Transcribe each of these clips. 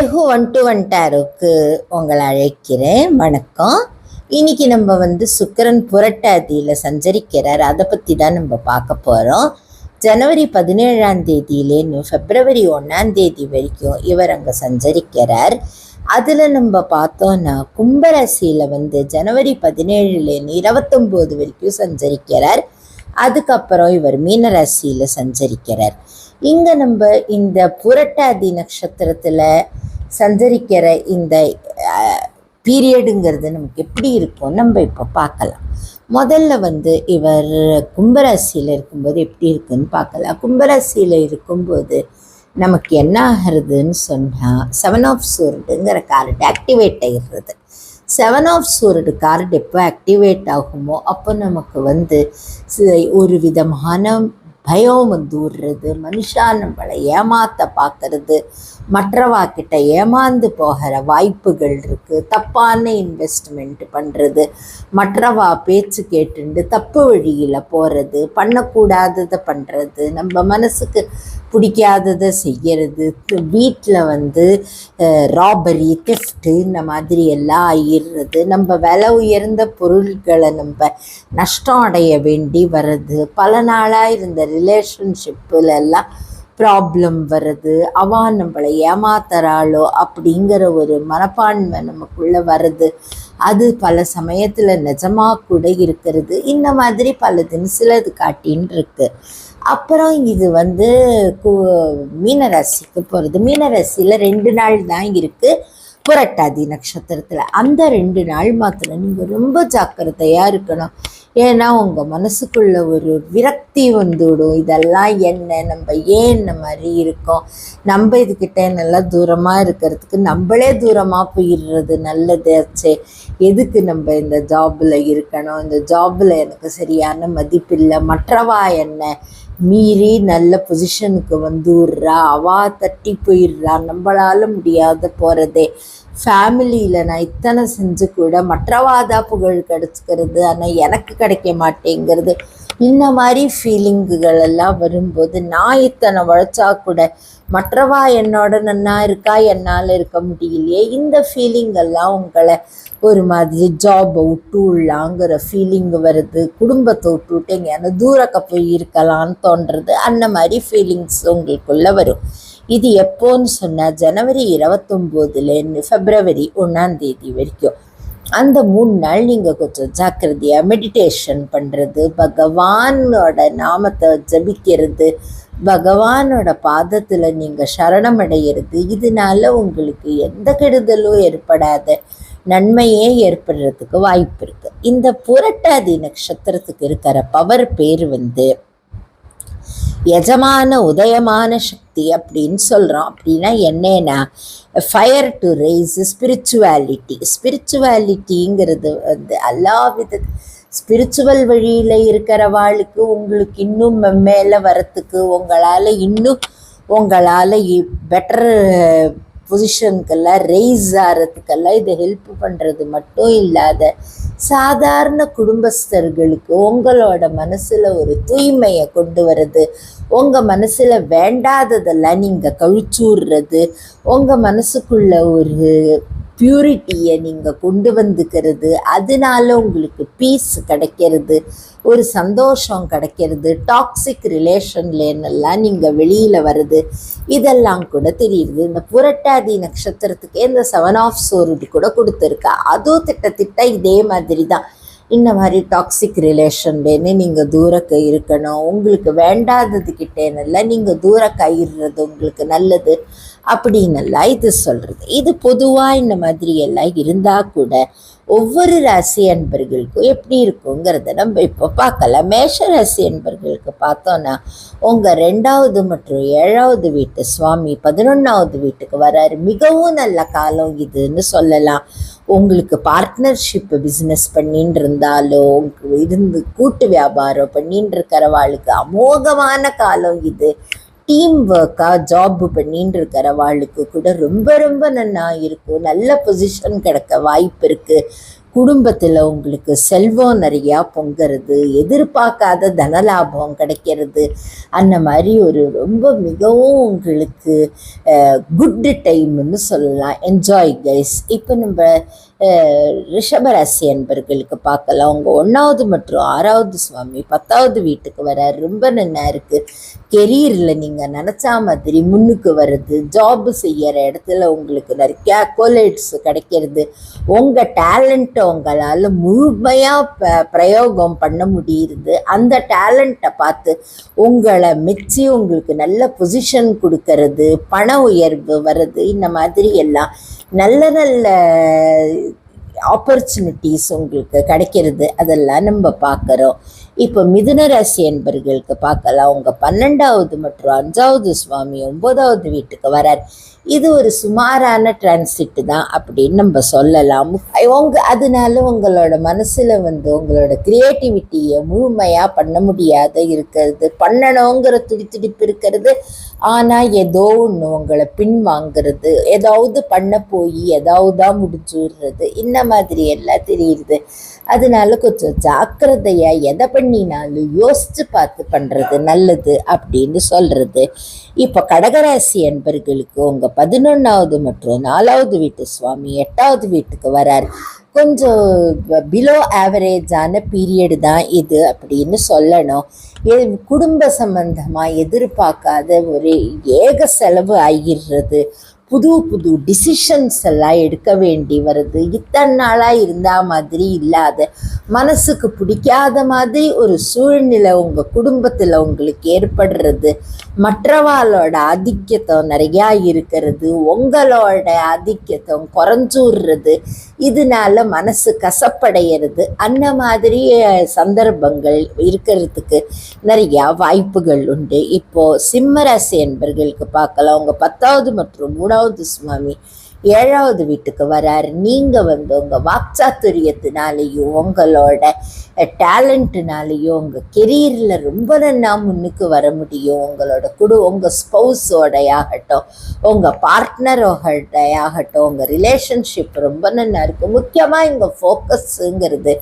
அழகு one to one டேரோக்கு உங்களை அழைக்கிறேன். வணக்கம். இன்னைக்கு நம்ம வந்து சுக்கிரன் புரட்டாதியில் சஞ்சரிக்கிறார். அதை பற்றி தான் நம்ம பார்க்க போகிறோம் ஜனவரி பதினேழாம் தேதியிலேருந்து பிப்ரவரி ஒன்றாம் தேதி வரைக்கும் இவர் அங்கே சஞ்சரிக்கிறார். அதில் நம்ம பார்த்தோன்னா கும்பராசியில் வந்து ஜனவரி பதினேழுலேருந்து இருபத்தொம்போது வரைக்கும் சஞ்சரிக்கிறார். அதுக்கப்புறம் இவர் மீனராசியில் சஞ்சரிக்கிறார். இங்கே நம்ம இந்த புரட்டாதி நட்சத்திரத்தில் சஞ்சரிக்கிற இந்த பீரியடுங்கிறது நமக்கு எப்படி இருக்கும்? நம்ம இப்போ பார்க்கலாம். முதல்ல வந்து இவர் கும்பராசியில் இருக்கும்போது எப்படி இருக்குன்னு பார்க்கலாம். கும்பராசியில் இருக்கும்போது நமக்கு என்ன ஆகிறதுன்னு சொன்னால் செவன் ஆஃப் சூர்டுங்கிற கார்டு ஆக்டிவேட் ஆகிடுறது செவன் ஆஃப் சூரடு கார்டு எப்போ ஆக்டிவேட் ஆகுமோ அப்போ நமக்கு வந்து ஒரு விதமான பயம் வந்து விடுறது மனுஷா நம்மளை ஏமாத்த பார்க்கறது மற்றவா கிட்ட ஏமாந்து போகிற வாய்ப்புகள் இருக்குது தப்பான இன்வெஸ்ட்மெண்ட் பண்ணுறது மற்றவா பேச்சு கேட்டுண்டு தப்பு வழியில் போகிறது பண்ணக்கூடாததை பண்ணுறது நம்ம மனசுக்கு பிடிக்காததை செய்கிறது வீட்டில் வந்து ராபரி தெஃப்ட்டு இந்த மாதிரி எல்லாம் ஆயிடுறது. நம்ம விலை உயர்ந்த பொருட்களை நம்ம நஷ்டம் அடைய வேண்டி வர்றது. பல நாளாக இருந்த ரிலேஷன்ஷிப்பில் எல்லாம் ப்ராப்ளம் வருது அவா நம்மளை ஏமாத்துறாளோ அப்படிங்கிற ஒரு மனப்பான்மை நமக்குள்ளே வருது அது பல சமயத்தில் நிஜமாக கூட இருக்கிறது. இந்த மாதிரி பலதுன்னு சிலது காட்டின்னு இருக்குது அப்புறம் இது வந்து மீனராசிக்கு போகிறது மீனராசியில் ரெண்டு நாள் தான் இருக்குது புரட்டாதி நட்சத்திரத்தில் அந்த ரெண்டு நாள் மாத்திரம் நீங்கள் ரொம்ப ஜாக்கிரதையாக இருக்கணும். ஏன்னா உங்கள் மனசுக்குள்ள ஒரு விரக்தி வந்துவிடும் இதெல்லாம் என்ன? நம்ம ஏன் இந்த மாதிரி இருக்கோம்? நம்ம இதுக்கிட்ட நல்லா தூரமாக இருக்கிறதுக்கு நம்மளே தூரமாக போயிடுறது நல்லதாச்சே எதுக்கு நம்ம இந்த ஜாபில் இருக்கணும்? இந்த ஜாபில் எனக்கு சரியான மதிப்பில்லை. மற்றவா என்ன? மீறி நல்ல பொசிஷனுக்கு வந்து அவா தட்டி போயிடுறா. நம்மளால முடியாத போகிறதே ஃபேமிலியில் நான் இத்தனை செஞ்சு கூட மற்றவாதா புகழ் கிடச்சிக்கிறது ஆனால் எனக்கு கிடைக்க மாட்டேங்கிறது. இந்த மாதிரி ஃபீலிங்குகள் எல்லாம் வரும்போது நான் இத்தனை உழைச்சா கூட மற்றவா என்னோட நன்னா இருக்கா என்னால் இருக்க முடியலையே இந்த ஃபீலிங் எல்லாம் உங்களை ஒரு மாதிரி ஜாபை விட்டு விடலாங்கிற ஃபீலிங் வருது குடும்பத்தை விட்டு விட்டு எங்கேயான தூரக்க போய் இருக்கலாம்னு தோன்றது அந்த மாதிரி ஃபீலிங்ஸ் உங்களுக்குள்ளே வரும். இது எப்போன்னு சொன்னால் ஜனவரி இருபத்தொம்போதுலேருந்து ஃபெப்ரவரி ஒன்றாம் தேதி வரைக்கும். அந்த மூணு நாள் நீங்கள் கொஞ்சம் ஜாக்கிரதையாக மெடிடேஷன் பண்ணுறது பகவானோட நாமத்தை ஜபிக்கிறது பகவானோட பாதத்தில் நீங்கள் சரணமடைகிறது இதனால உங்களுக்கு எந்த கெடுதலும் ஏற்படாத நன்மையே ஏற்படுறதுக்கு வாய்ப்பு இருக்குது இந்த புரட்டாதி நட்சத்திரத்துக்கு இருக்கிற பவர் பேர் வந்து எஜமான உதயமான சக்தி அப்படின்னு சொல்கிறோம் அப்படின்னா என்னன்னா ஃபயர் டு ரைஸ் ஸ்பிரிச்சுவாலிட்டி ஸ்பிரிச்சுவாலிட்டிங்கிறது வந்து எல்லா வித ஸ்பிரிச்சுவல் வழியில் இருக்கிறவாளுக்கு உங்களுக்கு இன்னும் மேலே வரத்துக்கு உங்களால் இன்னும் உங்களால் பெட்டர் பொசிஷனுக்கெல்லாம் ரைஸ் ஆகிறதுக்கெல்லாம் இதை ஹெல்ப் பண்ணுறது மட்டும் இல்லாத சாதாரண குடும்பஸ்தர்களுக்கு உங்களோட மனசில் ஒரு தூய்மையை கொண்டு வர்றது உங்கள் மனசில் வேண்டாததெல்லாம் நீங்கள் கழிச்சூடுறது உங்கள் மனசுக்குள்ள ஒரு பியூரிட்டியை நீங்கள் கொண்டு வந்துக்கிறது அதனால உங்களுக்கு பீஸ் கிடைக்கிறது ஒரு சந்தோஷம் கிடைக்கிறது டாக்ஸிக் ரிலேஷன்லேன்னெல்லாம் நீங்கள் வெளியில் வருது இதெல்லாம் கூட தெரியுது. இந்த புரட்டாதி நட்சத்திரத்துக்கே இந்த செவன் ஆஃப் சோருடி கூட கொடுத்துருக்கா. அதுவும் திட்டத்திட்ட இதே மாதிரி தான் இந்த மாதிரி டாக்ஸிக் ரிலேஷன்லேருந்து நீங்கள் தூரக்க இருக்கணும் உங்களுக்கு வேண்டாதது கிட்டேனெல்லாம் நீங்கள் தூர கயிறுறது உங்களுக்கு நல்லது. அப்படின்னெல்லாம் இது சொல்கிறது இது பொதுவாக இந்த மாதிரி எல்லாம் இருந்தால் கூட ஒவ்வொரு ராசி அன்பர்களுக்கும் எப்படி இருக்குங்கிறத நம்ம இப்போ பார்க்கலாம். மேஷ ராசி அன்பர்களுக்கு பார்த்தோன்னா உங்கள் ரெண்டாவது மற்றும் ஏழாவது வீட்டு சுவாமி பதினொன்றாவது வீட்டுக்கு வராரு. மிகவும் நல்ல காலம் இதுன்னு சொல்லலாம். உங்களுக்கு பார்ட்னர்ஷிப் பிஸ்னஸ் பண்ணின்னு இருந்தாலோ உங்களுக்கு இருந்து கூட்டு வியாபாரம் பண்ணின்னு இருக்கிறவாளுக்கு அமோகமான காலம் இது. டீம் ஒர்க்காக ஜாப் பண்ணின்னு இருக்கிறவாளுக்கு கூட ரொம்ப ரொம்ப நன்னா இருக்கும் நல்ல பொசிஷன் கிடைக்க வாய்ப்பு இருக்குது குடும்பத்தில் உங்களுக்கு செல்வம் நிறையா பொங்குறது எதிர்பார்க்காத தனலாபம் கிடைக்கிறது. அந்த மாதிரி ஒரு ரொம்ப மிகவும் உங்களுக்கு குட் டைம்னு சொல்லலாம். என்ஜாய் கைஸ் இப்போ நம்ம ரிஷபராசி அன்பர்களுக்கு பார்க்கலாம். அவங்க ஒன்றாவது மற்றும் ஆறாவது சுவாமி பத்தாவது வீட்டுக்கு வர ரொம்ப நல்லா இருக்குது கெரியரில் நீங்கள் நினச்சா மாதிரி முன்னுக்கு வர்றது ஜாப் செய்கிற இடத்துல உங்களுக்கு நிறைய அக்கோலேட்ஸ் கிடைக்கிறது. உங்கள் டேலண்ட்டை உங்களால் முழுமையாக ப பிரயோகம் பண்ண முடியுது. அந்த டேலண்ட்டை பார்த்து உங்களை மெச்சி உங்களுக்கு நல்ல பொசிஷன் கொடுக்கறது பண உயர்வு வர்றது இந்த மாதிரி எல்லாம் நல்ல நல்ல ஆப்பர்ச்சுனிட்டிஸ் உங்களுக்கு கிடைக்கிறது அதெல்லாம் நம்ம பார்க்குறோம். இப்போ மிதுன ராசி என்பர்களுக்கு பார்க்கலாம். உங்கள் பன்னெண்டாவது மற்றும் அஞ்சாவது சுவாமி ஒன்பதாவது வீட்டுக்கு வரார். இது ஒரு சுமாரான டிரான்சிட் தான் அப்படின்னு நம்ம சொல்லலாம். உங்க அதனால உங்களோட மனசில் வந்து உங்களோட க்ரியேட்டிவிட்டியை முழுமையாக பண்ண முடியாத இருக்கிறது. பண்ணணுங்கிற துடித்துடிப்பு இருக்கிறது. ஆனால் ஏதோ ஒன்று உங்களை பின்வாங்கிறது. ஏதாவது பண்ண போய் ஏதாவது முடிச்சு விடுறது இந்த மாதிரி எல்லாம் தெரியுது. அதனால கொஞ்சம் ஜாக்கிரதையாக எதை பண்ணி பண்ணினாலும் யோசித்து பார்த்து பண்ணுறது நல்லது அப்படின்னு சொல்கிறது இப்போ கடகராசி என்பர்களுக்கு உங்கள் பதினொன்றாவது மற்றும் நாலாவது வீட்டு சுவாமி எட்டாவது வீட்டுக்கு வரார். கொஞ்சம் பிலோ ஆவரேஜான பீரியடு தான் இது அப்படின்னு சொல்லணும். குடும்ப சம்பந்தமாக எதிர்பார்க்காத ஒரு ஏக செலவு ஆகிடுறது புது புது டிசிஷன்ஸ் எல்லாம் எடுக்க வேண்டி வருது. இத்தனை நாளாக இருந்தா மாதிரி இல்லாத மனசுக்கு பிடிக்காத மாதிரி ஒரு சூழ்நிலை உங்கள் குடும்பத்தில் உங்களுக்கு ஏற்படுறது. மற்றவாளோட ஆதிக்கத்தம் நிறையா இருக்கிறது. உங்களோட ஆதிக்கத்தம் குறைஞ்சூடுறது இதனால மனசு கசப்படைகிறது அந்த மாதிரி சந்தர்ப்பங்கள் இருக்கிறதுக்கு நிறையா வாய்ப்புகள் உண்டு. இப்போ சிம்மராசி என்பர்களுக்கு பார்க்கலாம். உங்கள் பத்தாவது மற்றும் மூணாவது சுவாமி ஏழாவது வீட்டுக்கு வராரு. நீங்கள் வந்து உங்கள் வாக்சாத்துரியத்தினாலேயும் உங்களோட டேலண்ட்டுனாலேயும் உங்கள் கெரியரில் ரொம்ப நல்லா முன்னுக்கு வர முடியும். உங்களோட குடு உங்கள் ஸ்பௌஸோடையாகட்டும் உங்கள் பார்ட்னரோடையாகட்டும் உங்கள் ரிலேஷன்ஷிப் ரொம்ப நல்லா இருக்கும். முக்கியமாக இங்கே ஃபோக்கஸுங்கிறது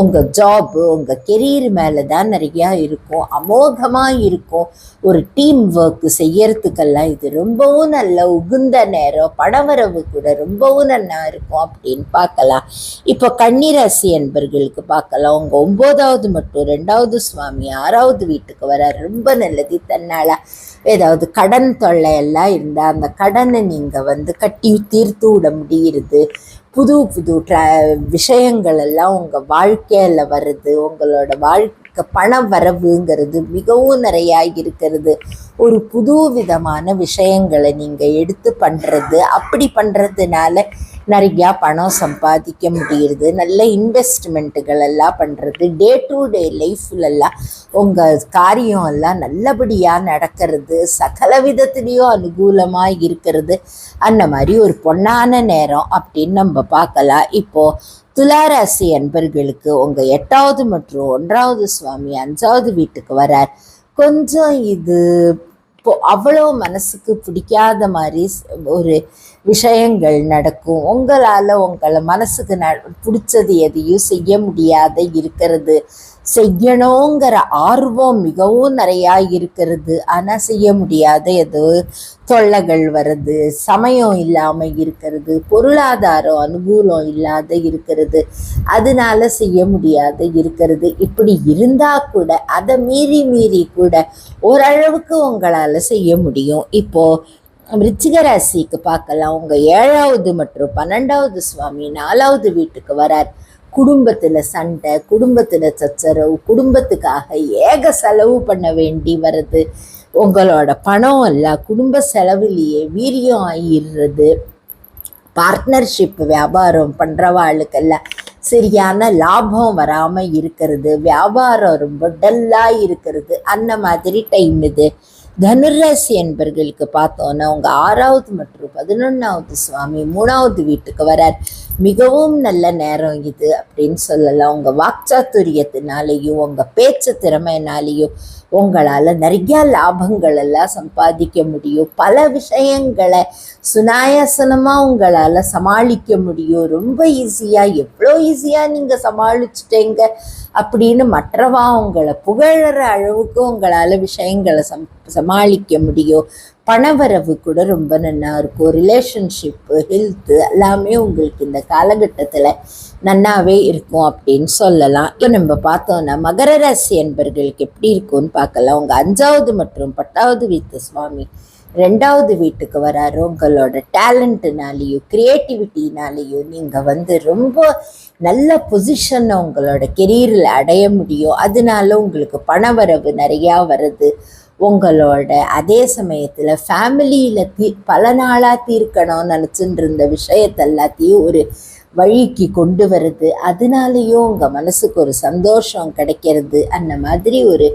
உங்கள் ஜாப்பு உங்கள் கெரியர் மேலே தான் நிறையா இருக்கும். அமோகமாக இருக்கும். ஒரு டீம் ஒர்க்கு செய்யறதுக்கெல்லாம் இது ரொம்பவும் நல்ல உகுந்த நேரம் பணவரவு கூட ரொம்பவும் நல்லா இருக்கும் அப்படின்னு பார்க்கலாம். இப்போ கன்னிராசி என்பர்களுக்கு பார்க்கலாம். உங்கள் ஒம்போதாவது மட்டும் ரெண்டாவது சுவாமி ஆறாவது வீட்டுக்கு வர ரொம்ப நல்லது. தன்னால் ஏதாவது கடன் தொல்லை எல்லாம் இருந்தால் அந்த கடனை நீங்கள் வந்து கட்டி தீர்த்து விட முடியுது புது புது ட்ரா விஷயங்கள் எல்லாம் உங்கள் வாழ்க்கையில் வருது. உங்களோட வாழ்க்கை பண வரவுங்கிறது மிகவும் நிறையா இருக்கிறது ஒரு புது விதமான விஷயங்களை நீங்கள் எடுத்து பண்ணுறது அப்படி பண்ணுறதுனால நிறையா பணம் சம்பாதிக்க முடியுது. நல்ல இன்வெஸ்ட்மெண்ட்டுகள் எல்லாம் பண்ணுறது டே டு டே லைஃப்லெல்லாம் உங்கள் காரியம் எல்லாம் நல்லபடியாக நடக்கிறது சகல விதத்துலேயும் அனுகூலமாக இருக்கிறது. அந்த மாதிரி ஒரு பொன்னான நேரம் அப்படின்னு நம்ம பார்க்கலாம். இப்போது துளாராசி அன்பர்களுக்கு உங்கள் எட்டாவது மற்றும் ஒன்றாவது சுவாமி அஞ்சாவது வீட்டுக்கு வரார். கொஞ்சம் இது அவ்வளோ மனசுக்கு பிடிக்காத மாதிரி ஒரு விஷயங்கள் நடக்கும். உங்களால் உங்களை மனசுக்கு ந பிடிச்சது எதையும் செய்ய முடியாத இருக்கிறது. செய்யணுங்கிற ஆர்வம் மிகவும் நிறையா இருக்கிறது. ஆனால் செய்ய முடியாத ஏதோ தொல்லைகள் வருது. சமயம் இல்லாமல் இருக்கிறது. பொருளாதாரம் அனுகூலம் இல்லாத இருக்கிறது. அதனால செய்ய முடியாத இருக்கிறது. இப்படி இருந்தால் கூட அதை மீறி மீறி கூட ஓரளவுக்கு உங்களால் செய்ய முடியும். இப்போது விருச்சிக ராசிக்கு பார்க்கலாம். உங்கள் ஏழாவது மற்றும் பன்னெண்டாவது சுவாமி நாலாவது வீட்டுக்கு வரார். குடும்பத்தில் சண்டை குடும்பத்தில் சச்சரவு குடும்பத்துக்காக ஏக செலவு பண்ண வேண்டி வருது உங்களோட பணம் எல்லாம் குடும்ப செலவுலேயே வீரியம் ஆகிடுறது பார்ட்னர்ஷிப் வியாபாரம் பண்ணுறவாளுக்கெல்லாம் சரியான லாபம் வராமல் இருக்கிறது. வியாபாரம் ரொம்ப டல்லாக இருக்கிறது. அந்த மாதிரி டைம் இது. தனுராசி என்பர்களுக்கு பார்த்தோன்னா உங்கள் ஆறாவது மற்றும் பதினொன்றாவது சுவாமி மூணாவது வீட்டுக்கு வரார். மிகவும் நல்ல நேரம் இது அப்படின்னு சொல்லலாம். உங்கள் வாக்சாத்துரியத்தினாலேயும் உங்கள் பேச்சு திறமையினாலேயும் உங்களால் நிறையா லாபங்கள் எல்லாம் சம்பாதிக்க முடியும். பல விஷயங்களை சுனாயாசனமாக உங்களால் சமாளிக்க முடியும். ரொம்ப ஈஸியாக எவ்வளோ ஈஸியாக நீங்கள் சமாளிச்சிட்டீங்க அப்படின்னு மற்றவா உங்களை புகழற அளவுக்கு உங்களால் விஷயங்களை சம் சமாளிக்க முடியும். பணவரவு கூட ரொம்ப நல்லா இருக்கும். ரிலேஷன்ஷிப்பு ஹெல்த்து எல்லாமே உங்களுக்கு இந்த காலகட்டத்தில் நன்னாவே இருக்கும் அப்படின்னு சொல்லலாம். இப்போ நம்ம பார்த்தோன்னா மகர ராசி என்பர்களுக்கு எப்படி இருக்கும்னு பார்க்கலாம். உங்கள் அஞ்சாவது மற்றும் பத்தாவது வீட்டு சுவாமி ரெண்டாவது வீட்டுக்கு வராரு. உங்களோட டேலண்ட்டுனாலேயும் க்ரியேட்டிவிட்டினாலேயும் நீங்கள் வந்து ரொம்ப நல்ல பொசிஷனை உங்களோட கெரியரில் அடைய முடியும். அதனால உங்களுக்கு பணவரவு நிறையா வருது. உங்களோட அதே சமயத்தில் ஃபேமிலியில் தீ பல நாளாக தீர்க்கணும்னு நினச்சிட்டு இருந்த விஷயத்த எல்லாத்தையும் ஒரு வழிக்கு கொண்டு வருது. அதனாலேயும் உங்கள் மனசுக்கு ஒரு சந்தோஷம் கிடைக்கிறது. அந்த மாதிரி ஒரு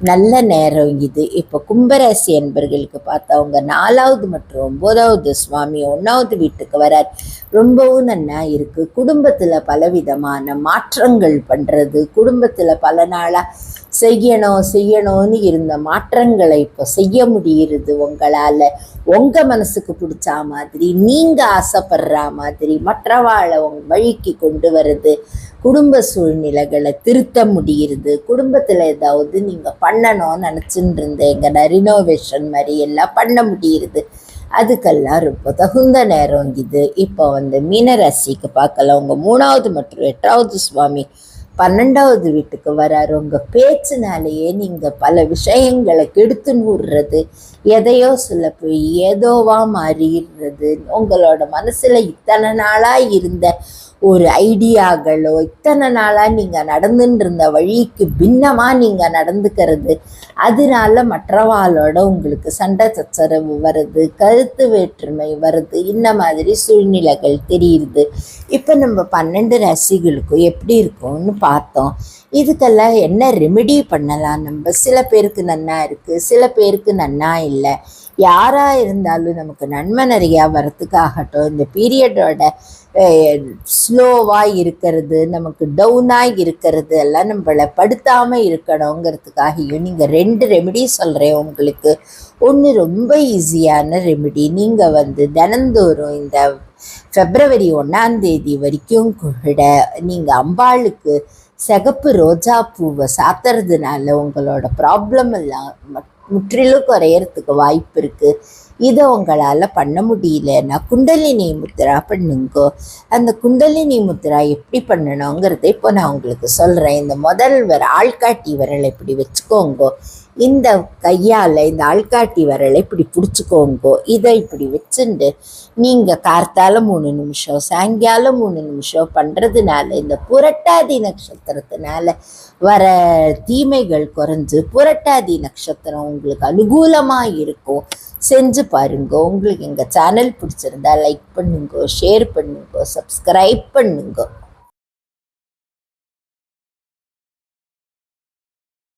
நல்ல நேரம் இது. இப்போ கும்பராசி என்பர்களுக்கு பார்த்தா அவங்க நாலாவது மற்றும் ஒன்பதாவது சுவாமி ஒன்றாவது வீட்டுக்கு வரார். ரொம்பவும் நன்னா இருக்குது குடும்பத்தில் பலவிதமான மாற்றங்கள் பண்ணுறது குடும்பத்தில் பல நாளாக செய்யணும் செய்யணும்னு இருந்த மாற்றங்களை இப்போ செய்ய முடிகிறது உங்களால். உங்கள் மனசுக்கு பிடிச்ச மாதிரி நீங்கள் ஆசைப்படுற மாதிரி மற்றவாளை உங்க வழிக்கு கொண்டு வருது குடும்ப சூழ்நிலைகளை திருத்த முடியுது. குடும்பத்தில் ஏதாவது நீங்கள் பண்ணணும்னு நினச்சின்னு இருந்தீங்கன்னா ரினோவேஷன் மாதிரி எல்லாம் பண்ண முடியுது. அதுக்கெல்லாம் ரொம்ப தகுந்த நேரம் இது. இப்போ வந்து மீனராசிக்கு பார்க்கலாம். உங்கள் மூணாவது மற்றும் எட்டாவது சுவாமி பன்னெண்டாவது வீட்டுக்கு வராரு. உங்கள் பேச்சினாலேயே நீங்கள் பல விஷயங்களை கெடுத்து நூடுறது எதையோ சொல்ல போய் ஏதோவா மாறிடுறது. உங்களோட மனசில் இத்தனை நாளாக இருந்த ஒரு ஐடியாகளோ இத்தனை நாளாக நீங்கள் நடந்துட்டு இருந்த வழிக்கு பின்னமாக நீங்கள் நடந்துக்கிறது. அதனால மற்றவாளோட உங்களுக்கு சண்டை சச்சரவு வருது கருத்து வேற்றுமை வருது இந்த மாதிரி சூழ்நிலைகள் தெரியுது. இப்போ நம்ம பன்னெண்டு ராசிகளுக்கும் எப்படி இருக்கும்னு பார்த்தோம். இதுக்கெல்லாம் என்ன ரெமெடி பண்ணலாம்? நம்ம சில பேருக்கு நன்னா இருக்குது சில பேருக்கு நன்னா இல்லை. யாராக இருந்தாலும் நமக்கு நன்மை நிறையா வரத்துக்காகட்டும் இந்த பீரியடோட ஸ்லோவாக இருக்கிறது நமக்கு டவுனாக இருக்கிறது எல்லாம் நம்மளை படுத்தாமல் இருக்கணுங்கிறதுக்காகவும் நீங்கள் ரெண்டு ரெமெடி சொல்கிறேன் உங்களுக்கு. ஒன்று ரொம்ப ஈஸியான ரெமெடி நீங்கள் வந்து தினந்தோறும் இந்த ஃபெப்ரவரி ஒன்றாந்தேதி வரைக்கும் கூட நீங்கள் அம்பாளுக்கு சிகப்பு ரோஜா பூவை சாத்துறதுனால உங்களோட ப்ராப்ளம் எல்லாம் முற்றிலும் குறையறதுக்கு வாய்ப்பு இருக்குது இதை உங்களால் பண்ண முடியலன்னா குண்டலினி முத்ரா பண்ணுங்கோ. அந்த குண்டலினி முத்ரா எப்படி பண்ணணுங்கிறத இப்போ நான் உங்களுக்கு சொல்கிறேன் இந்த முதல்வர் ஆள்காட்டி விரலை இப்படி வச்சுக்கோங்கோ. இந்த கையால் இந்த ஆள்காட்டி விரலை இப்படி பிடிச்சிக்கோங்கோ. இதை இப்படி வச்சுண்டு நீங்கள் கார்த்தால மூணு நிமிஷம் சாயங்காலம் மூணு நிமிஷம் பண்ணுறதுனால இந்த புரட்டாதி நட்சத்திரத்தினால வர தீமைகள் குறைஞ்சு புரட்டாதி நட்சத்திரம் உங்களுக்கு அனுகூலமாக இருக்கும். செஞ்சு பாருங்க. உங்களுக்கு எங்கள் சேனல் பிடிச்சிருந்தா லைக் பண்ணுங்க ஷேர் பண்ணுங்க சப்ஸ்கிரைப் பண்ணுங்க.